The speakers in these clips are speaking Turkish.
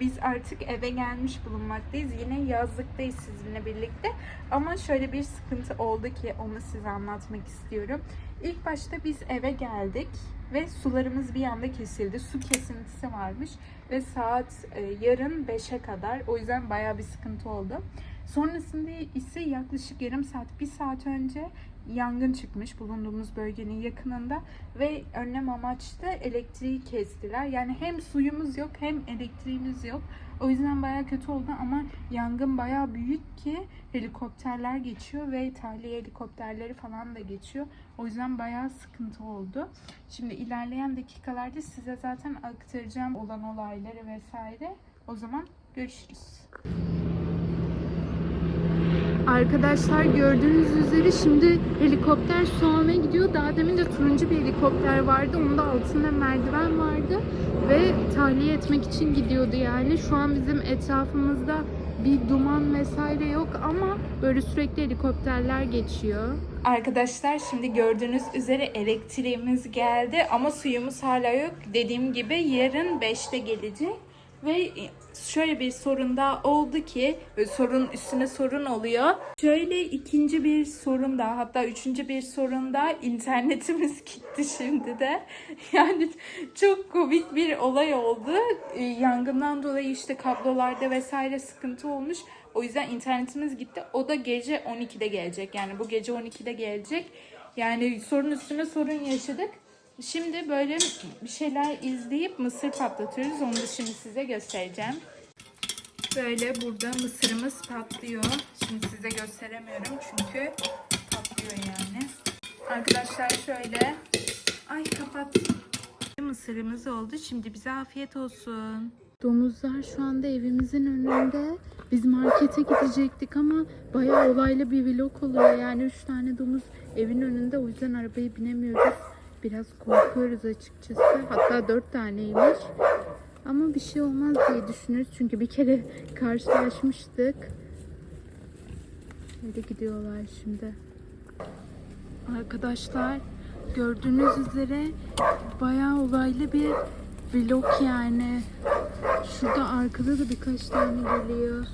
biz artık eve gelmiş bulunmaktayız. Yine yazlıktayız sizinle birlikte. Ama şöyle bir sıkıntı oldu ki onu size anlatmak istiyorum. İlk başta biz eve geldik ve sularımız bir anda kesildi. Su kesintisi varmış ve saat e, yarın 5'e kadar. O yüzden bayağı bir sıkıntı oldu. Sonrasında ise yaklaşık yarım saat, bir saat önce yangın çıkmış bulunduğumuz bölgenin yakınında ve önlem amaçlı elektriği kestiler. Yani hem suyumuz yok hem elektriğimiz yok. O yüzden bayağı kötü oldu ama yangın bayağı büyük ki helikopterler geçiyor ve tahliye helikopterleri falan da geçiyor. O yüzden bayağı sıkıntı oldu. Şimdi ilerleyen dakikalarda size zaten aktaracağım olan olayları vesaire. O zaman görüşürüz. Arkadaşlar gördüğünüz üzere şimdi helikopter almaya gidiyor. Daha demin de turuncu bir helikopter vardı. Onun da altında merdiven vardı. Ve tahliye etmek için gidiyordu yani. Şu an bizim etrafımızda bir duman vesaire yok ama böyle sürekli helikopterler geçiyor. Arkadaşlar şimdi gördüğünüz üzere elektriğimiz geldi ama suyumuz hala yok. Dediğim gibi yarın 5'te gelecek. Ve şöyle bir sorun daha oldu ki böyle sorun üstüne sorun oluyor. Şöyle ikinci bir sorun daha hatta üçüncü bir sorun daha internetimiz gitti şimdi de. Yani çok komik bir olay oldu. Ee, Yangından dolayı işte kablolarda vesaire sıkıntı olmuş. O yüzden internetimiz gitti. O da gece 12'de gelecek. Yani bu gece 12'de gelecek. Yani sorun üstüne sorun yaşadık. Şimdi böyle bir şeyler izleyip mısır patlatıyoruz. Onu da şimdi size göstereceğim. Böyle burada mısırımız patlıyor. Şimdi size gösteremiyorum çünkü patlıyor yani. Arkadaşlar şöyle. Ay kapat. Mısırımız oldu. Şimdi bize afiyet olsun. Domuzlar şu anda evimizin önünde. Biz markete gidecektik ama bayağı olaylı bir vlog oluyor. Yani üç tane domuz evin önünde. O yüzden arabaya binemiyoruz. Biraz korkuyoruz açıkçası. Hatta dört taneymiş. Ama bir şey olmaz diye düşünürüz. Çünkü bir kere karşılaşmıştık. Öyle gidiyorlar şimdi. Arkadaşlar gördüğünüz üzere bayağı olaylı bir vlog yani. Şurada arkada da birkaç tane geliyor.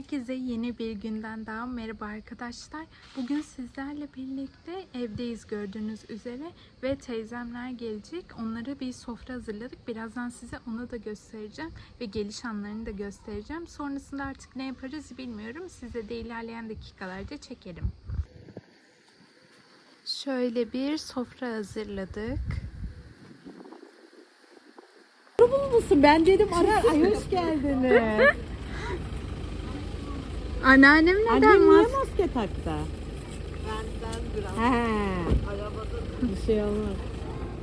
Herkese yeni bir günden daha merhaba arkadaşlar. Bugün sizlerle birlikte evdeyiz gördüğünüz üzere ve teyzemler gelecek. Onlara bir sofra hazırladık. Birazdan size onu da göstereceğim ve geliş anlarını da göstereceğim. Sonrasında artık ne yaparız bilmiyorum. Size de ilerleyen dakikalarda çekerim. Şöyle bir sofra hazırladık. musun? Ben dedim arar. Ay hoş geldiniz. Anneannem neden Annem niye mas- maske taktı? Benden biraz. He. Arabada. Bir şey olmaz.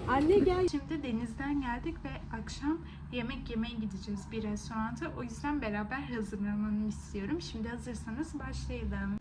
Anne gel. Şimdi denizden geldik ve akşam yemek yemeye gideceğiz bir restoranta. O yüzden beraber hazırlanmanı istiyorum. Şimdi hazırsanız başlayalım.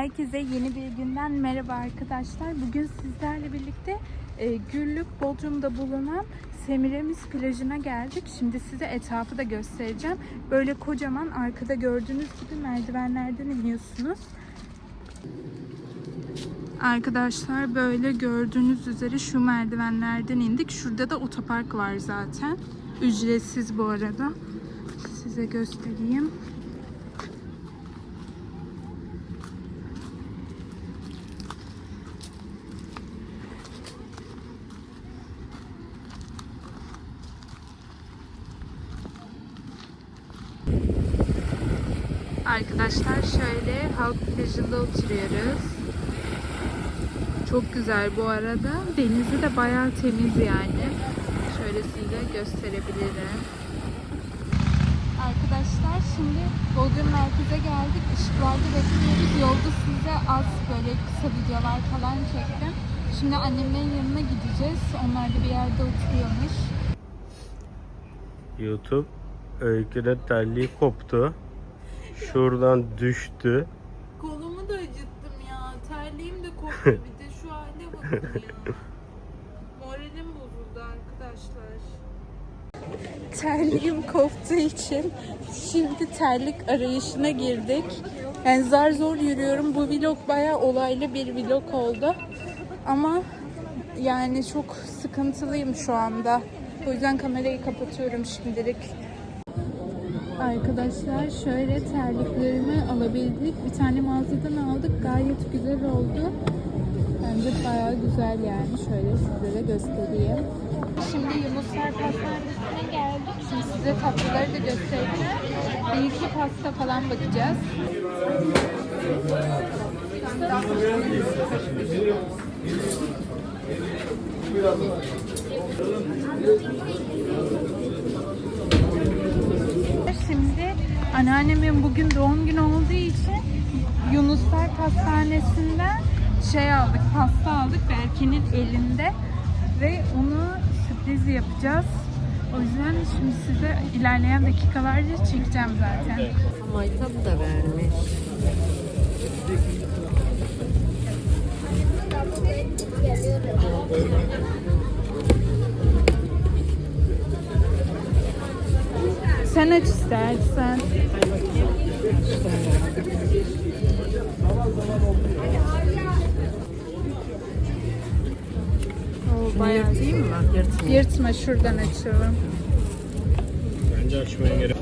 Herkese yeni bir günden merhaba arkadaşlar. Bugün sizlerle birlikte e, Güllük Bodrum'da bulunan Semiramis plajına geldik. Şimdi size etrafı da göstereceğim. Böyle kocaman arkada gördüğünüz gibi merdivenlerden iniyorsunuz. Arkadaşlar böyle gördüğünüz üzere şu merdivenlerden indik. Şurada da otopark var zaten. Ücretsiz bu arada. Size göstereyim. Arkadaşlar şöyle halk plajında oturuyoruz. Çok güzel bu arada. Denizi de bayağı temiz yani. Şöyle size gösterebilirim. Arkadaşlar şimdi Bodrum merkeze geldik. Işıklarda bekliyoruz. Yolda size az böyle kısa videolar falan çektim. Şimdi annemlerin yanına gideceğiz. Onlar da bir yerde oturuyormuş. YouTube öyküde terliği koptu. Şuradan düştü. Kolumu da acıttım ya. Terliğim de koptu. Bir de şu hale bakın ya. Moralim bozuldu arkadaşlar. Terliğim koptuğu için şimdi terlik arayışına girdik. Yani zar zor yürüyorum. Bu vlog bayağı olaylı bir vlog oldu. Ama yani çok sıkıntılıyım şu anda. O yüzden kamerayı kapatıyorum şimdilik. Arkadaşlar şöyle terliklerimi alabildik. Bir tane mağazadan aldık. Gayet güzel oldu. Bence bayağı güzel yani. Şöyle size de göstereyim. Şimdi Yunuslar Pastanesi'ne geldik. Şimdi size tatlıları da göstereceğim. Bir iki pasta falan bakacağız. Şimdi anneannemin bugün doğum günü olduğu için Yunuslar Pastanesi'nden şey aldık, pasta aldık Berke'nin elinde ve onu sürpriz yapacağız. O yüzden şimdi size ilerleyen dakikalarda çekeceğim zaten. Maytap da vermiş. Sen aç istersen. Oo, bayağı yırtayım mı? Yırtmayayım. Yırtma şuradan açalım. Bence açmaya gerek.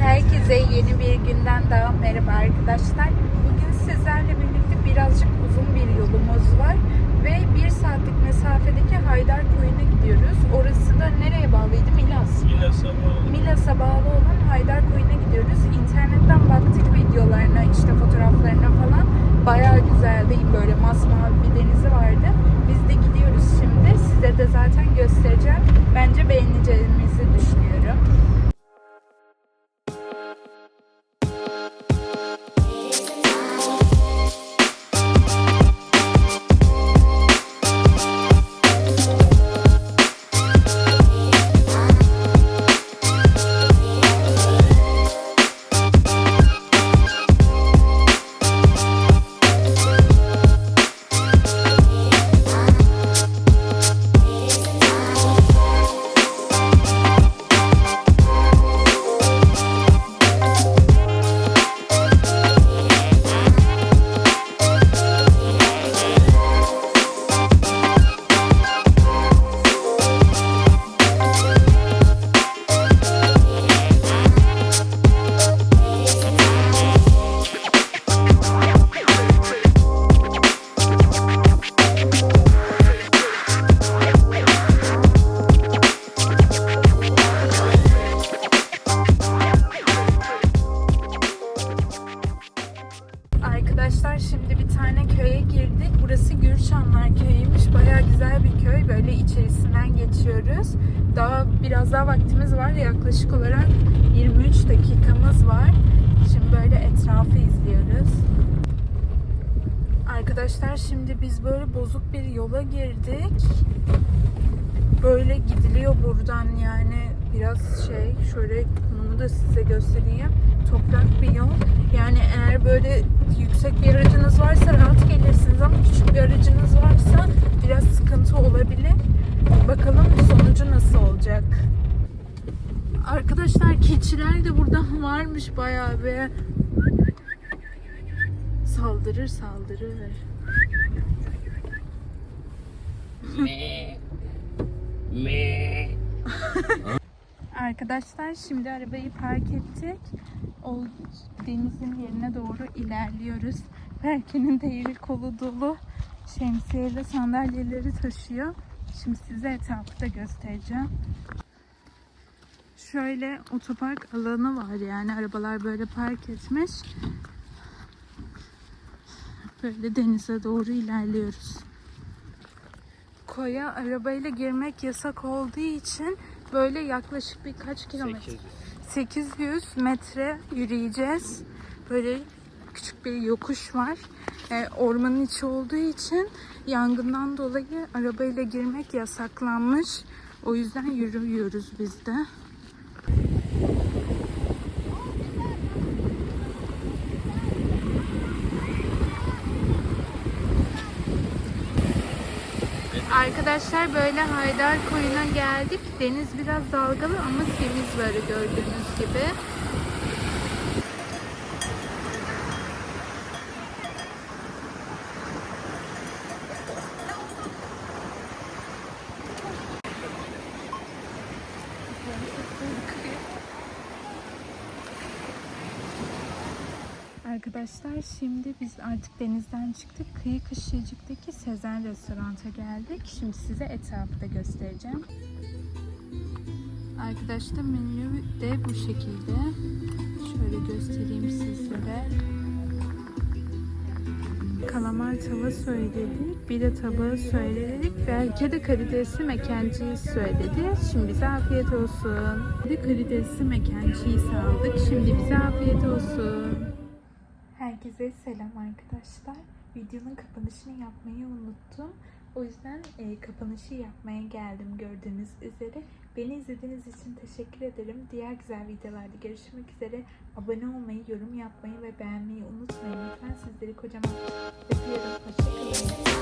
Herkese yeni bir günden daha merhaba arkadaşlar. Bugün sizlerle birlikte birazcık uzun bir yolumuz var ve bir saatlik mesafedeki Haydar Koyu'na gidiyoruz. Orası da nereye bağlıydı? Milas. Milas'a bağlı. Milas'a bağlı olan Haydar Koyu'na gidiyoruz. İnternetten baktık videolarına, işte fotoğraflarına falan. Bayağı güzeldi. Böyle masmavi bir denizi vardı. Bizdeki şimdi. Size de zaten göstereceğim. Bence beğeneceğinizi düşünüyorum. Şimdi bir tane köye girdik. Burası Gürçanlar köyüymüş. Baya güzel bir köy. Böyle içerisinden geçiyoruz. Daha biraz daha vaktimiz var. Yaklaşık olarak 23 dakikamız var. Şimdi böyle etrafı izliyoruz. Arkadaşlar şimdi biz böyle bozuk bir yola girdik. Böyle gidiliyor buradan yani biraz şey şöyle konumu da size göstereyim. Toprak bir yol. Yani eğer böyle yüksek bir aracınız varsa rahat gelirsiniz ama küçük bir aracınız varsa biraz sıkıntı olabilir. Bakalım sonucu nasıl olacak. Arkadaşlar keçiler de burada varmış bayağı bir. Saldırır saldırır. Arkadaşlar şimdi arabayı park ettik. O denizin yerine doğru ilerliyoruz. Berke'nin de eli kolu dolu. Şemsiyeyle sandalyeleri taşıyor. Şimdi size etrafı da göstereceğim. Şöyle otopark alanı var yani arabalar böyle park etmiş. Böyle denize doğru ilerliyoruz. Koya arabayla girmek yasak olduğu için böyle yaklaşık birkaç kilometre 800 metre yürüyeceğiz. Böyle küçük bir yokuş var. Ee, ormanın içi olduğu için yangından dolayı arabayla girmek yasaklanmış. O yüzden yürüyoruz biz de. Arkadaşlar böyle Haydar Koyu'na geldik. Deniz biraz dalgalı ama temiz böyle gördüğünüz gibi. Arkadaşlar şimdi biz artık denizden çıktık. Kıyı Kışlıcık'taki Sezen Restorant'a geldik. Şimdi size etrafı da göstereceğim. Arkadaşlar menü de bu şekilde. Şöyle göstereyim sizlere. Kalamar tava söyledik. Bir de tabağı söyledik. Belki de karidesli mekenciyi söyledi. Şimdi bize afiyet olsun. Bir de mekenciyi aldık. Şimdi bize afiyet olsun. Herkese selam arkadaşlar. Videonun kapanışını yapmayı unuttum. O yüzden e, kapanışı yapmaya geldim gördüğünüz üzere. Beni izlediğiniz için teşekkür ederim. Diğer güzel videolarda görüşmek üzere. Abone olmayı, yorum yapmayı ve beğenmeyi unutmayın. Lütfen sizleri kocaman öpüyorum. Hoşçakalın.